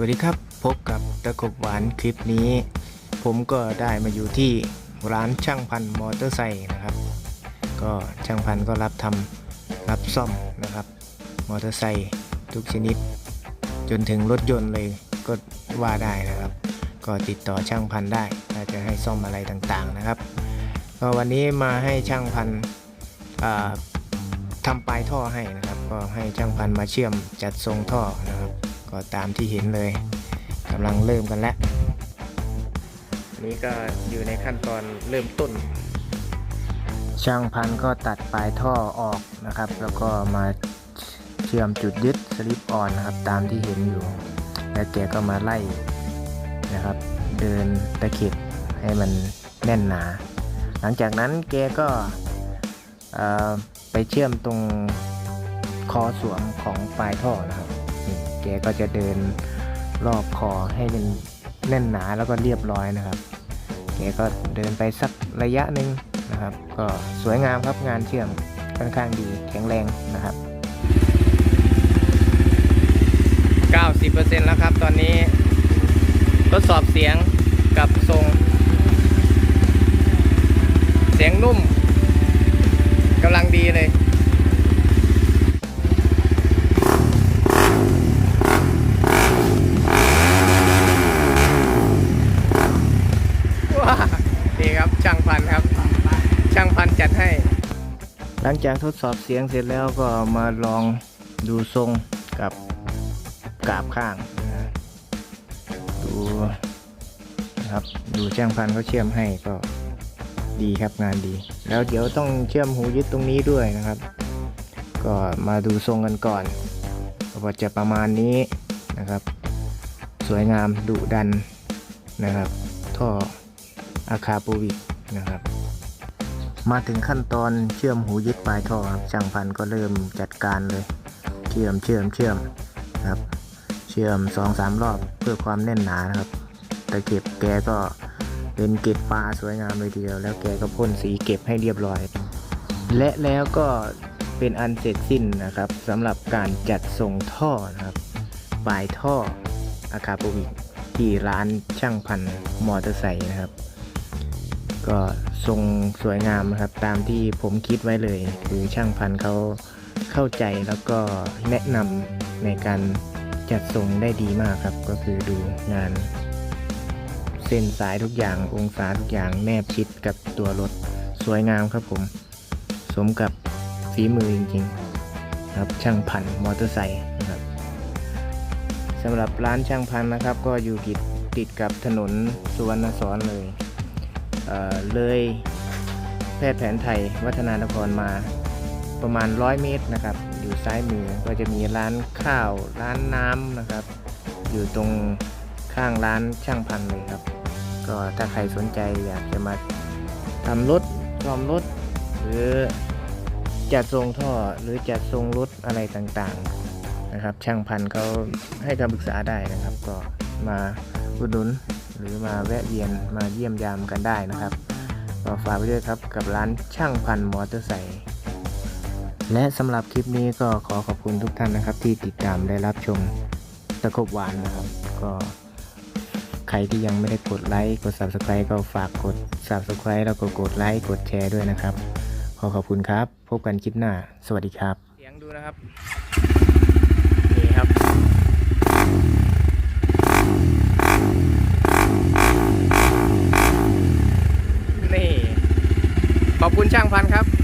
วัสดีครับ พบกับตะกบหวานคลิปนี้ ผมก็ได้มาอยู่ที่ร้านช่างพันมอเตอร์ไซค์นะครับ ก็ช่างพันก็รับทำรับซ่อมนะครับ มอเตอร์ไซค์ทุกชนิด จนถึงรถยนต์เลยก็ว่าได้นะครับ ก็ติดต่อช่างพันได้ถ้าจะให้ซ่อมอะไรต่างๆนะครับก็วันนี้มาให้ช่างพันธุ์อ่าทำปลายท่อให้นะครับ ก็ให้ช่างพันมาเชื่อมจัดทรงท่อนะครับ ก็ตามที่เห็นเลยกำลังเริ่มกันแล้วอันนี้ก็อยู่ในขั้นตอนเริ่มต้น ช่างพันธุ์ก็ตัดปลายท่อออกนะครับ แล้วก็มาเชื่อมจุดยึดสลิปออนนะครับตามที่เห็นอยู่ แล้วแกก็มาไล่นะครับ เดินตะเข็บให้มันแน่นหนา หลังจากนั้นแกก็เอ่อไปเชื่อมตรงคอสวมของปลายท่อนะครับนี่แกก็จะเดินรอบคอให้มันแน่นหนาแล้วก็เรียบร้อยนะครับ แกก็เดินไปสักระยะหนึ่งนะครับ ก็สวยงามครับงานเชื่อมค่อนข้างดีแข็งแรงนะครับ 90%แล้วครับตอนนี้ทดสอบเสียงกับทรง เสียงนุ่มกำลังดีเลย ว้าดีครับช่างพันธุ์ครับ ช่างพันธุ์จัดให้ หลังจากทดสอบเสียงเสร็จแล้วก็มาลองดูทรงกับกราบข้างนะดูนะครับดูช่างพันเขาเชื่อมให้ก็ดีครับงานดี แล้วเดี๋ยวต้องเชื่อมหูยึดตรงนี้ด้วยนะครับ ก็มาดูทรงกันก่อนว่าจะประมาณนี้นะครับ สวยงามดุดันนะครับ ท่ออาคาโปวิกนะครับ มาถึงขั้นตอนเชื่อมหูยึดปลายท่อครับช่างพันธ์ก็เริ่มจัดการเลย เชื่อมเชื่อมเชื่อมครับ เชื่อมสองสามรอบเพื่อความแน่นหนานะครับตะเก็บแกก็เป็นเก็บปลาสวยงามเลยทีเดียวแล้วแกก็พ่นสีเก็บให้เรียบร้อย และแล้วก็เป็นอันเสร็จสิ้นนะครับสำหรับการจัดส่งท่อนะครับปลายท่ออาคาโปวิกที่ร้านช่างพันธ์มอเตอร์ไซค์นะครับ ก็ทรงสวยงามนะครับ ตามที่ผมคิดไว้เลย คือช่างพันเขาเข้าใจแล้วก็แนะนำในการจัดทรงได้ดีมากครับ ก็คือดูงาน เส้นสายทุกอย่างองศาทุกอย่างแนบชิดกับตัวรถสวยงามครับผม สมกับฝีมือจริงๆครับช่างพันมอเตอร์ไซค์นะครับสำหรับร้านช่างพันนะครับ ก็อยู่ติดติดกับถนนสุวรรณสอนเลย เเลยแพทย์แผนไทยวัฒนานครมาประมาณ 100 เมตรนะครับ อยู่ซ้ายมือก็จะมีร้านข้าวร้านน้ำนะครับ อยู่ตรงข้างร้านช่างพันเลยครับ ก็ถ้าใครสนใจอยากจะมาทำรถซ่อมรถ หรือจัดทรงท่อหรือจัดทรงรถอะไรต่างๆนะครับ ช่างพันเขาให้คำปรึกษาได้นะครับ ก็มาอุดหนุน หรือมาแวะเวียนมาเยี่ยมยามกันได้นะครับก็ฝากไว้ด้วยครับกับร้านช่างพันน์มอเตอร์ไซค์และสำหรับคลิปนี้ก็ขอขอบคุณทุกท่านนะครับ ที่ติดตามและรับชมตะครบหวานนะครับ ก็ใครที่ยังไม่ได้กดไลค์กด subscribe ก็ฝากกด subscribe แล้วก็กดไลค์กดแชร์ด้วยนะครับ ขอขอบคุณครับ พบกันคลิปหน้า สวัสดีครับ เสียงดูนะครับ นี่ครับ นี่ ขอบคุณช่างพันครับ